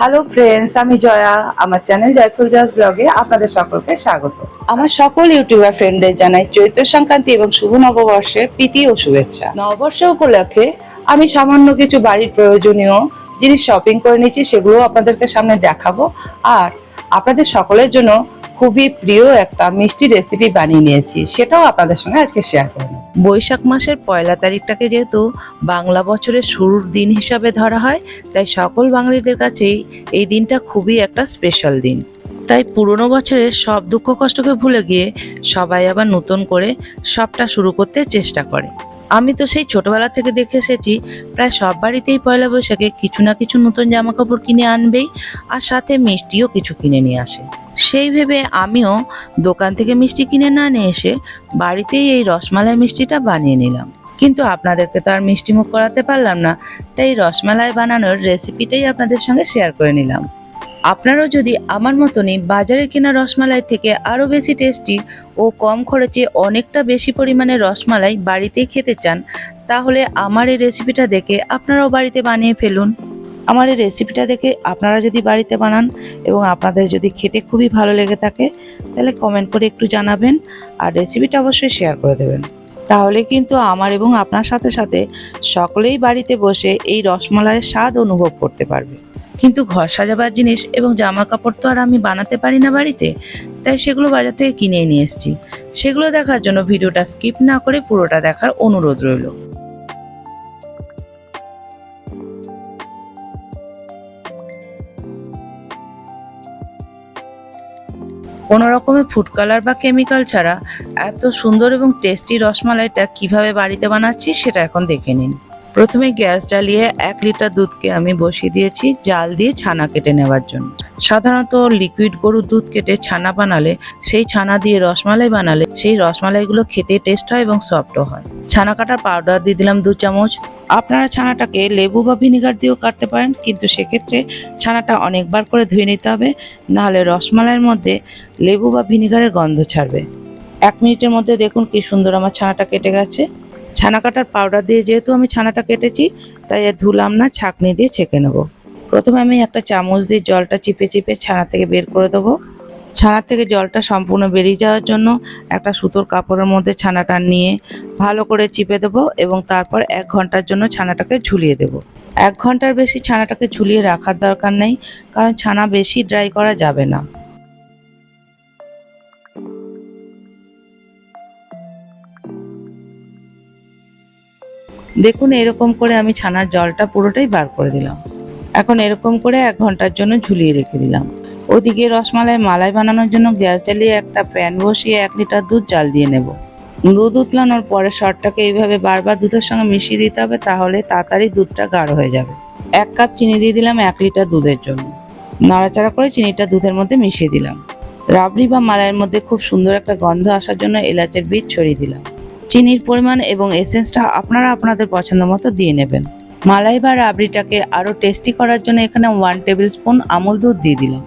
Hello friends আমি জয়া। আমার channel joyful জাস ব্লগে আপনাদের সকলকে স্বাগত। আমার সকল ইউটিউবার ফ্রেন্ডদের জানাই চৈত্র সংক্রান্তি এবং শুভ নববর্ষের প্রীতি ও শুভেচ্ছা। নববর্ষ উপলক্ষে আমি সামান্য কিছু বাড়ির প্রয়োজনীয় জিনিস শপিং করে নিয়েছি সেগুলো আপনাদেরকে সামনে দেখাবো। আর আপনাদের সকলের জন্য খুবই প্রিয় একটা মিষ্টি রেসিপি বানিয়ে নিয়েছি। সেটাও আপনাদের সঙ্গে আজকে শেয়ার করে নেব। বৈশাখ মাসের পয়লা তারিখটাকে যেহেতু বাংলা বছরের শুরুর দিন হিসাবে ধরা হয়, তাই সকল বাঙালিদের কাছেই এই দিনটা খুবই একটা স্পেশাল দিন। তাই পুরনো বছরের সব দুঃখ কষ্টকে ভুলে গিয়ে সবাই আবার নতুন করে সবটা শুরু করতে চেষ্টা করে। আমি তো সেই ছোটবেলা থেকে দেখে এসেছি, প্রায় সব বাড়িতেই পয়লা বৈশাখে কিছু না কিছু নতুন জামা কাপড় কিনে আনবেই, আর সাথে মিষ্টিও কিছু কিনে নিয়ে আসে। সেই ভেবে আমিও দোকান থেকে মিষ্টি কিনে না নিয়ে এসে বাড়িতেই এই রসমালাই মিষ্টিটা বানিয়ে নিলাম। কিন্তু আপনাদেরকে তো আর মিষ্টি মুখ করাতে পারলাম না, তাই রসমালাই বানানোর রেসিপিটাই আপনাদের সঙ্গে শেয়ার করে নিলাম। আপনারাও যদি আমার মতনই বাজারে কেনা রসমালাই থেকে আরও বেশি টেস্টি ও কম খরচে অনেকটা বেশি পরিমাণে রসমালাই বাড়িতেই খেতে চান, তাহলে আমার এই রেসিপিটা দেখে আপনারাও বাড়িতে বানিয়ে ফেলুন। আমার এই রেসিপিটা দেখে আপনারা যদি বাড়িতে বানান এবং আপনাদের যদি খেতে খুবই ভালো লেগে থাকে, তাহলে কমেন্ট করে একটু জানাবেন আর রেসিপিটা অবশ্যই শেয়ার করে দেবেন। তাহলে কিন্তু আমার এবং আপনার সাথে সাথে সকলেই বাড়িতে বসে এই রসমালাইয়ের স্বাদ অনুভব করতে পারবে। কিন্তু ঘর সাজাবার জিনিস এবং জামা কাপড় তো আর আমি বানাতে পারি না বাড়িতে, তাই সেগুলো বাজার থেকে কিনে নিয়ে এসেছি। সেগুলো দেখার জন্য ভিডিওটা স্কিপ না করে পুরোটা দেখার অনুরোধ রইল। কোনো রকমের ফুড কালার বা কেমিক্যাল ছাড়া এত সুন্দর এবং টেস্টি রসমালাইটা কীভাবে বাড়িতে বানাচ্ছি সেটা এখন দেখে নিন। প্রথমে গ্যাস জ্বালিয়ে এক লিটার দুধকে আমি বসিয়ে দিয়েছি জাল দিয়ে ছানা কেটে নেওয়ার জন্য। সাধারণত লিকুইড গরুর দুধ কেটে ছানা বানালে, সেই ছানা দিয়ে রসমালাই বানালে, সেই রসমালাইগুলো খেতে টেস্ট হয় এবং সফটও হয়। ছানা কাটার পাউডার দিয়ে দিলাম দু চামচ। আপনারা ছানাটাকে লেবু বা ভিনিগার দিয়েও কাটতে পারেন, কিন্তু সেক্ষেত্রে ছানাটা অনেকবার করে ধুয়ে নিতে হবে, নাহলে রসমালাইয়ের মধ্যে লেবু বা ভিনিগারের গন্ধ ছাড়বে। এক মিনিটের মধ্যে দেখুন কি সুন্দর আমার ছানাটা কেটে গেছে। ছানা কাটার পাউডার দিয়ে যেহেতু আমি ছানাটা কেটেছি, তাই ধুলাম না, ছাঁকনি দিয়ে ছেঁকে নেব। প্রথমে আমি একটা চামচ দিয়ে জলটা চিপে চিপে ছানা থেকে বের করে দেবো। ছানার থেকে জলটা সম্পূর্ণ বেরিয়ে যাওয়ার জন্য একটা সুতোর কাপড়ের মধ্যে ছানাটা নিয়ে ভালো করে চিপে দেবো এবং তারপর এক ঘণ্টার জন্য ছানাটাকে ঝুলিয়ে দেবো। এক ঘণ্টার বেশি ছানাটাকে ঝুলিয়ে রাখার দরকার নেই, কারণ ছানা বেশি ড্রাই করা যাবে না। দেখুন, এরকম করে আমি ছানার জলটা পুরোটাই বার করে দিলাম। এখন এরকম করে এক ঘণ্টার জন্য ঝুলিয়ে রেখে দিলাম। ওদিকে রসমালাই মালাই বানানোর জন্য গ্যাস জ্বালিয়ে একটা প্যান বসিয়ে এক লিটার দুধ জাল দিয়ে নেব। দুধ উতলানোর পরে শর্টটাকে এইভাবে বারবার দুধের সঙ্গে মিশিয়ে দিতে হবে, তাহলে তাড়াতাড়ি দুধটা গাঢ় হয়ে যাবে। এক কাপ চিনি দিয়ে দিলাম এক লিটার দুধের জন্য। নাড়াচাড়া করে চিনিটা দুধের মধ্যে মিশিয়ে দিলাম। রাবড়ি বা মালাইয়ের মধ্যে খুব সুন্দর একটা গন্ধ আসার জন্য এলাচের বীজ ছড়িয়ে দিলাম। চিনির পরিমাণ এবং এসেন্সটা আপনারা আপনাদের পছন্দ মতো দিয়ে নেবেন। মালাই বা রাবড়িটাকে আরও টেস্টি করার জন্য এখানে ওয়ান টেবিল স্পুন আমুল দুধ দিয়ে দিলাম।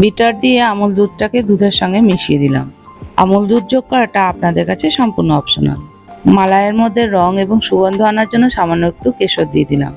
বিটার দিয়ে আমুল দুধটাকে দুধের সঙ্গে মিশিয়ে দিলাম। আমুল দুধ যোগ করাটা আপনাদের কাছে সম্পূর্ণ অপশনাল মালাইয়ের মধ্যে রং এবং সুগন্ধ আনার জন্য সামান্য একটু কেশর দিয়ে দিলাম।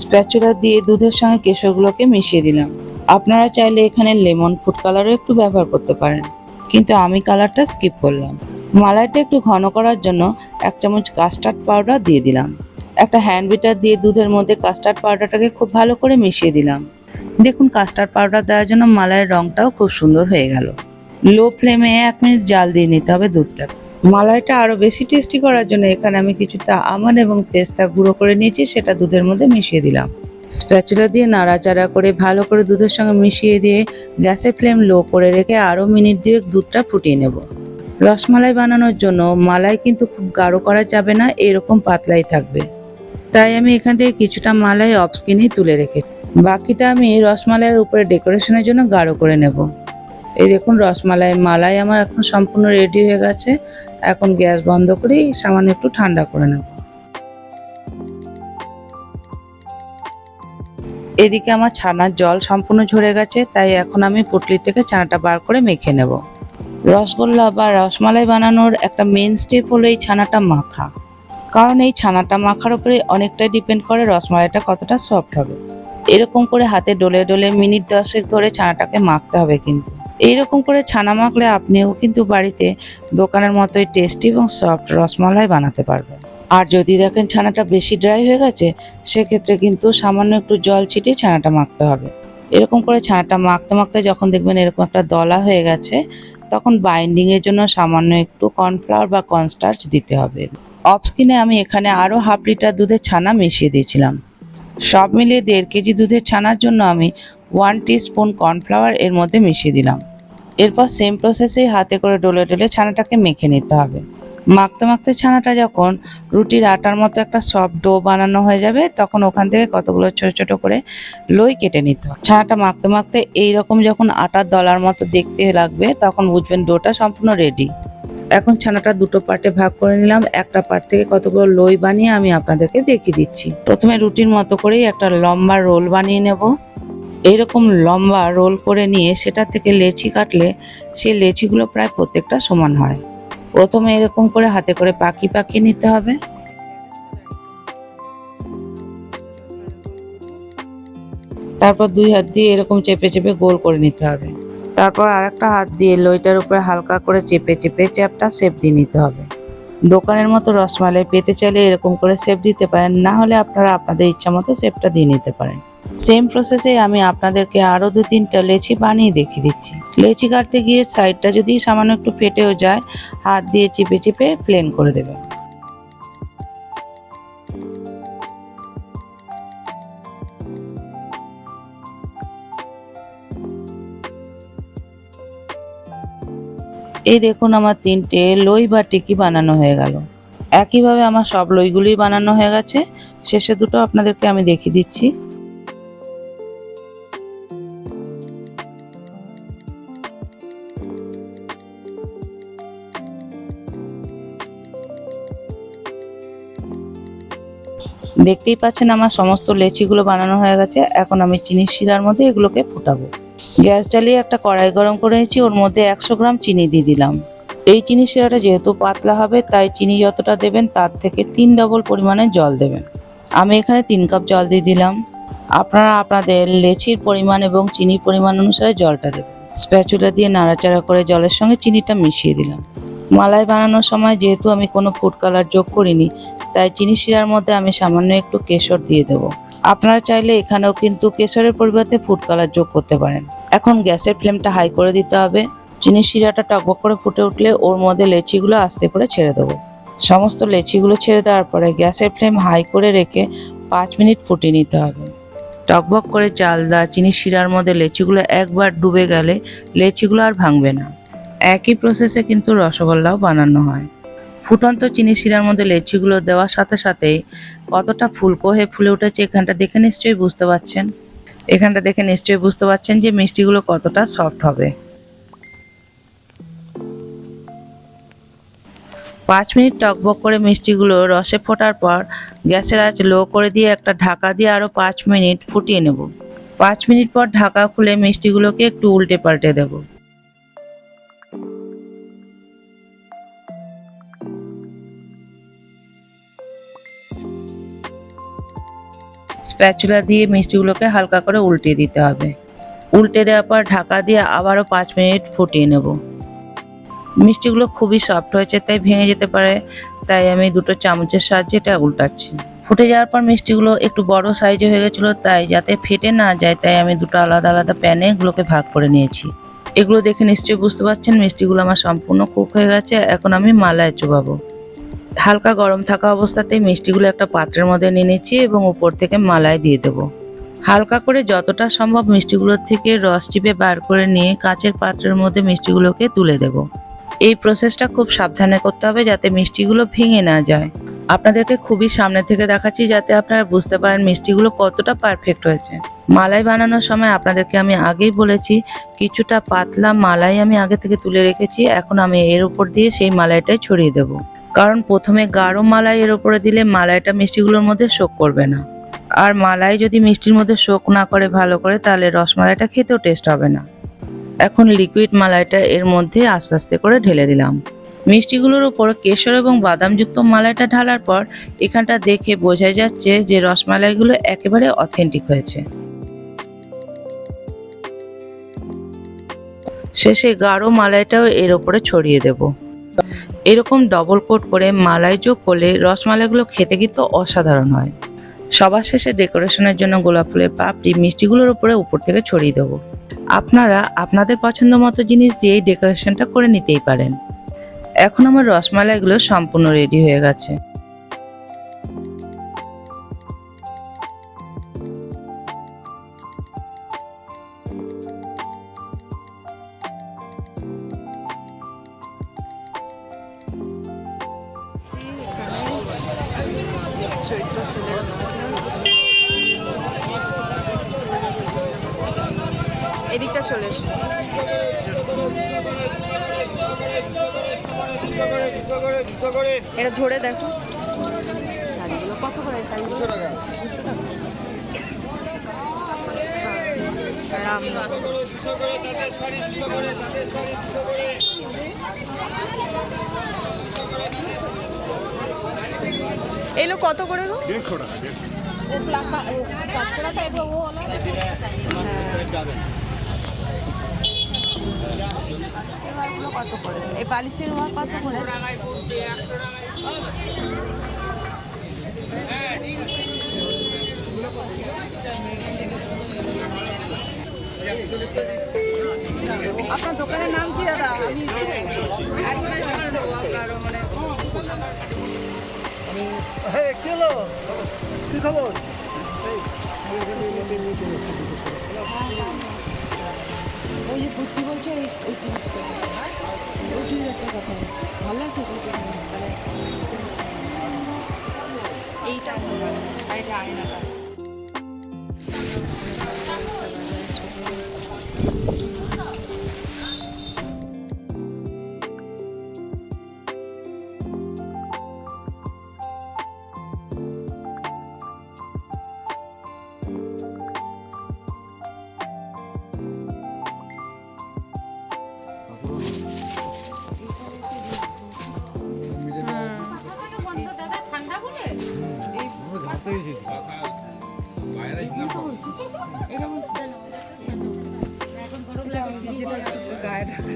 স্প্যাচুলা দিয়ে দুধের সঙ্গে কেশরগুলোকে মিশিয়ে দিলাম। আপনারা চাইলে এখানে লেমন ফুড কালারও একটু ব্যবহার করতে পারেন। কিন্তু আমি কালারটা স্কিপ করলাম। মালাইটা একটু ঘন করার জন্য এক চামচ কাস্টার্ড পাউডার দিয়ে দিলাম। একটা হ্যান্ড বিটার দিয়ে দুধের মধ্যে কাস্টার্ড পাউডারটাকে খুব ভালো করে মিশিয়ে দিলাম। দেখুন কাস্টার্ড পাউডার দেওয়ার জন্য মালাইয়ের রংটাও খুব সুন্দর হয়ে গেল। লো ফ্লেমে এক মিনিট জাল দিয়ে নিতে হবে দুধটা। মালাইটা আরও বেশি টেস্টি করার জন্য এখানে আমি কিছুটা আমন্ড এবং পেস্তা গুঁড়ো করে নিয়েছি, সেটা দুধের মধ্যে মিশিয়ে দিলাম। স্প্যাচুলা দিয়ে নাড়াচাড়া করে ভালো করে দুধের সঙ্গে মিশিয়ে দিয়ে গ্যাসের ফ্লেম লো করে রেখে আরও মিনিট দুয়েক দুধটা ফুটিয়ে নেব। রসমালাই বানানোর জন্য মালাই কিন্তু খুব গাঢ় করা যাবে না, এরকম পাতলাই থাকবে। তাই আমি এখান থেকে কিছুটা মালাই অফ স্কিনেই তুলে রেখেছি বাকিটা আমি রসমালাইয়ের উপরে ডেকোরেশনের জন্য গাঢ় করে নেব। এই দেখুন রসমালাই, মালাই আমার এখন সম্পূর্ণ রেডি হয়ে গেছে। এখন গ্যাস বন্ধ করে সামান্য একটু ঠান্ডা করে নেব। এদিকে আমার ছানার জল সম্পূর্ণ ঝরে গেছে, তাই এখন আমি পুটলি থেকে ছানাটা বার করে মেখে নেব। রসগোল্লা বা রসমালাই বানানোর একটা মেন স্টেপ হলো এই ছানাটা মাখা। কারণ এই ছানাটা মাখার উপরে অনেকটাই ডিপেন্ড করে রসমালাইটা কতটা সফট হবে। এরকম করে হাতে ডলে ডলে মিনিট দশেক ধরে ছানাটাকে মাখতে হবে কিন্তু। এইরকম করে ছানা মাখলে আপনিও কিন্তু বাড়িতে দোকানের মতোই টেস্টি এবং সফট রসমালাই বানাতে পারবেন। আর যদি দেখেন ছানাটা বেশি ড্রাই হয়ে গেছে, সেক্ষেত্রে কিন্তু সামান্য একটু জল ছিটিয়ে ছানাটা মাখতে হবে। এরকম করে ছানাটা মাখতে মাখতে যখন দেখবেন এরকম একটা দলা হয়ে গেছে তখন বাইন্ডিংয়ের জন্য সামান্য একটু কর্নফ্লাওয়ার বা কর্নস্টার্চ দিতে হবে। অফ স্কিনে আমি এখানে আরও হাফ লিটার দুধের ছানা মিশিয়ে দিয়েছিলাম। সব মিলিয়ে দেড় কেজি দুধের ছানার জন্য আমি ওয়ান স্পুন কর্নফ্লাওয়ার এর মধ্যে মিশিয়ে দিলাম। এরপর সেম প্রসেসেই হাতে করে ডলে ডলে ছানাটাকে মেখে নিতে হবে। মাখতে মাখতে ছানাটা যখন রুটির আটার মতো একটা সফট ডো বানানো হয়ে যাবে, তখন ওখান থেকে কতগুলো ছোট ছোট করে লই কেটে নিতে হবে। ছানাটা মাখতে মাখতে এইরকম যখন আটার দলার মতো দেখতে লাগবে, তখন বুঝবেন ডোটা সম্পূর্ণ রেডি এখন ছানাটা দুটো পার্টে ভাগ করে নিলাম। একটা পার্ট থেকে কতগুলো লই বানিয়ে আমি আপনাদেরকে দেখিয়ে দিচ্ছি। প্রথমে রুটির মতো করেই একটা লম্বা রোল বানিয়ে নেব। এইরকম লম্বা রোল করে নিয়ে সেটা থেকে লেচি কাটলে সেই লেচিগুলো প্রায় প্রত্যেকটা সমান হয়। প্রথমে এরকম করে হাতে করে পাকি পাকিয়ে নিতে হবে। তারপর দুই হাত দিয়ে এরকম চেপে চেপে গোল করে নিতে হবে। তারপর আরেকটা হাত দিয়ে লইটার উপরে হালকা করে চেপে চেপে চ্যাপটা শেপ দিয়ে নিতে হবে। দোকানের মতো রসমালাই পেতে চাইলে এরকম করে শেপ দিতে পারেন, না হলে আপনারা আপনাদের ইচ্ছা মতো শেপটা দিয়ে নিতে পারেন। সেম প্রসেসে আমি আপনাদেরকে আরও দু তিনটা লেচি বানিয়ে দেখিয়ে দিচ্ছি। লেচি কাটতে গিয়ে সাইডটা যদি সামান্য একটু ফেটেও যায়, হাত দিয়ে চিপে চিপে প্লেন করে দেবেন। এই দেখুন আমার তিনটে লই বা টিকি বানানো হয়ে গেল। একইভাবে আমার সব লইগুলি বানানো হয়ে গেছে। শেষে দুটো আপনাদেরকে আমি দেখিয়ে দিচ্ছি। দেখতেই পাচ্ছেন আমার সমস্ত লেচিগুলো বানানো হয়ে গেছে। এখন আমি চিনির শিরার মধ্যে এগুলোকে ফোটাবো। গ্যাস জ্বালিয়ে একটা কড়াই গরম করে নিয়েছি, ওর মধ্যে একশো গ্রাম চিনি দিয়ে দিলাম। এই চিনি শিরাটা যেহেতু পাতলা হবে, তাই চিনি যতটা দেবেন তার থেকে তিন ডবল পরিমাণে জল দেবেন। আমি এখানে তিন কাপ জল দিয়ে দিলাম। আপনারা আপনাদের লেচির পরিমাণ এবং চিনির পরিমাণ অনুসারে জলটা দেবেন। স্প্যাচুলা দিয়ে নাড়াচাড়া করে জলের সঙ্গে চিনিটা মিশিয়ে দিলাম। মালাই বানানোর সময় যেহেতু আমি কোনো ফুড কালার যোগ করিনি, তাই চিনি শিরার মধ্যে আমি সামান্য একটু কেশর দিয়ে দেবো। আপনারা চাইলে এখানেও কিন্তু কেশরের পরিবর্তে ফুড কালার যোগ করতে পারেন। এখন গ্যাসের ফ্লেমটা হাই করে দিতে হবে। চিনি শিরাটা টকবক করে ফুটে উঠলে ওর মধ্যে লেচিগুলো আস্তে করে ছেড়ে দেবো। সমস্ত লেচিগুলো ছেড়ে দেওয়ার পরে গ্যাসের ফ্লেম হাই করে রেখে পাঁচ মিনিট ফুটিয়ে নিতে হবে। টকবক করে চাল দা চিনি শিরার মধ্যে লেচিগুলো একবার ডুবে গেলে লেচিগুলো আর ভাঙবে না। একই প্রসেসে কিন্তু রসগোল্লাও বানানো হয়। ফুটন্ত চিনি শিরার মধ্যে লেচিগুলো দেওয়ার সাথে সাথে কতটা ফুলকো হয়ে ফুলে উঠেছে এখানটা দেখে নিশ্চয়ই বুঝতে পারছেন। এখানটা দেখে নিশ্চয়ই বুঝতে পারছেন যে মিষ্টিগুলো কতটা সফট হবে। পাঁচ মিনিট টকবক করে মিষ্টিগুলো রসে ফোটার পর গ্যাসের আঁচ লো করে দিয়ে একটা ঢাকা দিয়ে আরও পাঁচ মিনিট ফুটিয়ে নেব। পাঁচ মিনিট পর ঢাকা খুলে মিষ্টিগুলোকে একটু উল্টে পাল্টে দেবো। স্প্যাচুলা দিয়ে মিষ্টিগুলোকে হালকা করে উল্টে দিতে হবে। উল্টে দেওয়ার পর ঢাকা দিয়ে আবারও পাঁচ মিনিট ফুটিয়ে নেব। মিষ্টিগুলো খুবই সফট হয়েছে, তাই ভেঙে যেতে পারে, তাই আমি দুটো চামচের সাহায্যে এটা উল্টাচ্ছি। ফুটে যাওয়ার পর মিষ্টিগুলো একটু বড় সাইজে হয়ে গেছিল, তাই যাতে ফেটে না যায়, তাই আমি দুটো আলাদা আলাদা প্যানে এগুলোকে ভাগ করে নিয়েছি। এগুলো দেখে নিশ্চয়ই বুঝতে পারছেন, মিষ্টিগুলো আমার সম্পূর্ণ কুক হয়ে গেছে, এখন আমি মালায় চোবাবো। হালকা গরম থাকা অবস্থাতেই মিষ্টিগুলো একটা পাত্রের মধ্যে নিয়ে নিচ্ছি এবং উপর থেকে মালাই দিয়ে দেব। হালকা করে যতটা সম্ভব মিষ্টিগুলোর থেকে রস চিপে বার করে নিয়ে কাচের পাত্রের মধ্যে মিষ্টিগুলোকে তুলে দেব। এই প্রসেসটা খুব সাবধানে করতে হবে যাতে মিষ্টিগুলো ভেঙে না যায়। আপনাদেরকে খুবই সামনে থেকে দেখাচ্ছি যাতে আপনারা বুঝতে পারেন মিষ্টিগুলো কতটা পারফেক্ট হয়েছে। মালাই বানানোর সময় আপনাদেরকে আমি আগেই বলেছি, কিছুটা পাতলা মালাই আমি আগে থেকে তুলে রেখেছি, এখন আমি এর উপর দিয়ে সেই মালাইটাই ছড়িয়ে দেবো। কারণ প্রথমে গাঢ় মালাই এর ওপরে দিলে মালাইটা মিষ্টিগুলোর মধ্যে শোক করবে না। আর মালাই যদি মিষ্টির মধ্যে শোক না করে, ভালো করে, তাহলে রসমালাইটা খেতেও টেস্ট হবে না। এখন লিকুইড মালাইটা এর মধ্যে আস্তে আস্তে করে ঢেলে দিলাম। মিষ্টিগুলোর উপর কেশর এবং বাদামযুক্ত মালাইটা ঢালার পর এখানটা দেখে বোঝা যাচ্ছে যে রসমালাইগুলো একেবারে অথেন্টিক হয়েছে। শেষে গাঢ় মালাইটাও এর ওপরে ছড়িয়ে দেবো। এরকম ডবল কোট করে মালাই যোগ করলে রসমালাইগুলো খেতে কিন্তু অসাধারণ হয়। সবার শেষে ডেকোরেশনের জন্য গোলাপ ফুলের পাপড়ি মিষ্টিগুলোর উপরে উপর থেকে ছড়িয়ে দেবো। আপনারা আপনাদের পছন্দ মতো জিনিস দিয়েই ডেকোরেশনটা করে নিতেই পারেন। এখন আমার রসমালাইগুলো সম্পূর্ণ রেডি হয়ে গেছে। চৈত্র সেলের আছে এদিকটা চলে এসো এটা ধরে দেখো কত করে শাড়িগুলো রাম এগুলো কত করে গো? দেড়শো টাকা দেড়শো। কত করে? এই বালিশের ওয়ার কত করে? আপনার দোকানের নাম কি দাদা? আমি অ্যাডভার্টাইজ করে দেবো আপনার মানে। কি হলো কি খবর? ওই যে পুচকি বলছে ওই ওই জিনিসটা। ওই জিনিস একটা কথা বলছে। ভালো লাগছে এইটা ভালো লাগে আর এটা আয়নাটা।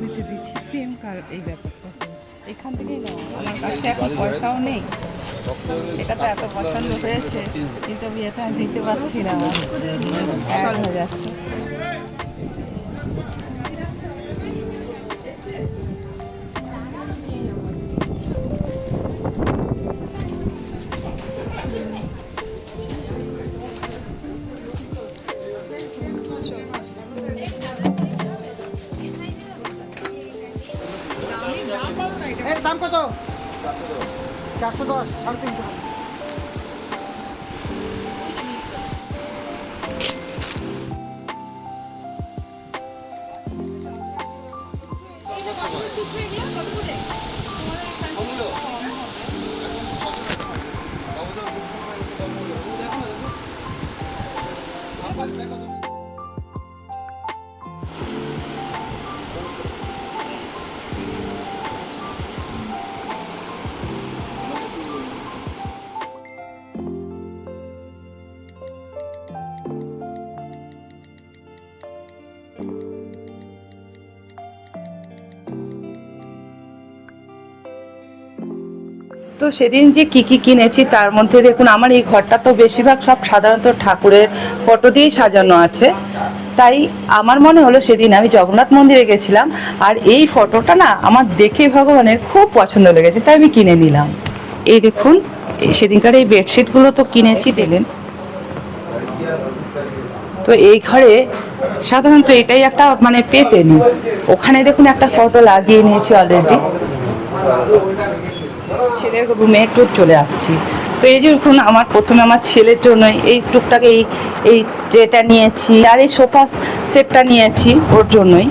গায়ে ঢাকা নিতে দিচ্ছি। সেম কাল এই ব্যাপারটা। এখান থেকেই নাও আমার কাছে এখন পয়সাও নেই। এটা তো এত পছন্দ হয়েছে, কিন্তু আমি এটা নিতে পারছি না। চল হয়ে যাচ্ছে। দাম কত? চারশো দশ সাড়ে তিনশো। তো সেদিন যে কি কি কিনেছি তার মধ্যে দেখুন, আমার এই ঘরটা তো বেশিরভাগ সব সাধারণত ঠাকুরের ফটো দিয়েই সাজানো আছে। তাই আমার মনে হলো সেদিন আমি জগন্নাথ মন্দিরে গেছিলাম আর এই ফটোটা না আমার দেখে ভগবানের খুব পছন্দ লেগেছে, তাই আমি কিনে নিলাম। এই দেখুন সেদিনকার এই বেডশিটগুলো তো কিনেছি দিলেন তো এই ঘরে সাধারণত এটাই একটা মানে পেতে নি ওখানে দেখুন একটা ফটো লাগিয়ে নিয়েছি অলরেডি ছেলের রুমে একটু চলে আসছি। তো এই যে দেখুন আমার প্রথমে আমার ছেলের জন্য এই টুকটাক এই এই ট্রেটা নিয়েছি আর এই সোফা সেটটা নিয়েছি ওর জন্যই।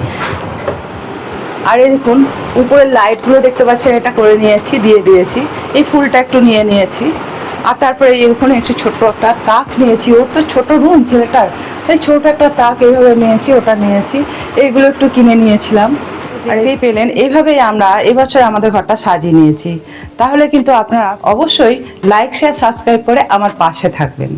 আর এই দেখুন, উপরের লাইটগুলো দেখতে পাচ্ছেন, এটা করে নিয়েছি, দিয়ে দিয়েছি। এই ফুলটা একটু নিয়ে নিয়েছি। আর তারপরে দেখুন, একটু ছোট্ট একটা তাক নিয়েছি। ওর তো ছোট রুম ছেলেটার। এই ছোট একটা তাক এইভাবে নিয়েছি, ওটা নিয়েছি। এইগুলো একটু কিনে নিয়েছিলাম। এই পেলেন এইভাবেই আমরা এবছর আমাদের ঘরটা সাজিয়ে নিয়েছি। তাহলে কিন্তু আপনারা অবশ্যই লাইক শেয়ার সাবস্ক্রাইব করে আমার পাশে থাকবেন।